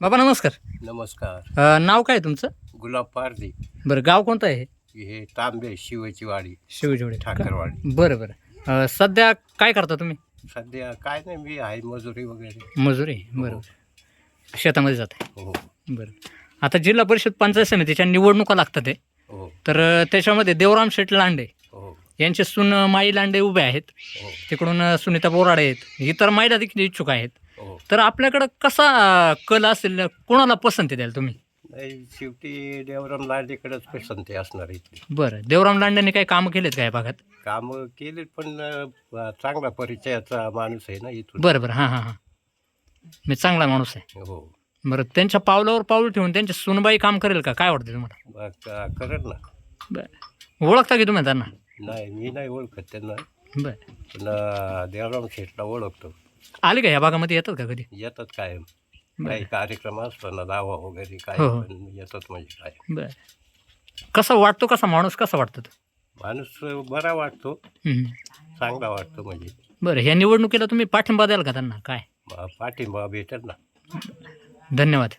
बाबा नमस्कार. नमस्कार. अ, नाव काय तुमचं? गुलाब पारदी बरं गाव कोणतं आहे हे? तांबे शिवाची वाडी शिवजोडे ठाकरवाडी. बरं बरं. अ, सध्या काय करता तुम्ही? सध्या काय नाही मी आहे मजुरी वगैरे. मजुरी बरं. शेतामध्ये जात आहे. हो. बरं. आता जिल्हा परिषद पंचायत समितीच्या निवडणुका लागतात आहे. हो. तर अ, त्याच्यामध्ये देवराम शेठ लांडे हो. यांचे सून माई लांडे उभे आहेत. हो. तिकडून अ, सुनीता बोराडे आहेत. इतर महिला देखील इच्छुक आहेत. हो तर आपल्याकडं कसा कल असेल कोणाला पसंती द्याल तुम्ही? नाही शेवटी देवराम लांडेकडेच पसंती असणार इथली बरं देवराम लांडेंनी काही कामं केलेत का या भागात? कामं केली पण अं, चांगला परिचयाचा माणूस आहे ना इथून. बरं बरं हां हां हां. मी चांगला माणूस आहे. हो. बरं त्यांच्या पावलावर पाऊल ठेवून त्यांची सुनबाई काम करेल का? काय वाटतं तुम्हाला? मग का- करेल ना. बरं. ओळखता की तुम्ही त्यांना? नाही मी नाही ओळखत त्यांना. बरं. पण अं, देवराम शेठला ओळखतो. आले का या भागामध्ये? येतात का कधी? येतात कायम. बरं. काही कार्यक्रम असतो ना दावा वगैरे काय हो, हो. पण येतात म्हणजे काय बरं. कसा वाटतो कसा माणूस? कसा वाटतो तो? माणूस बरा वाटतो. हम्म. चांगला वाटतो म्हणजे. बरं ह्या निवडणुकीला तुम्ही पाठिंबा द्याल का त्यांना? काय? पाठिंबा भेटेल ना. धन्यवाद.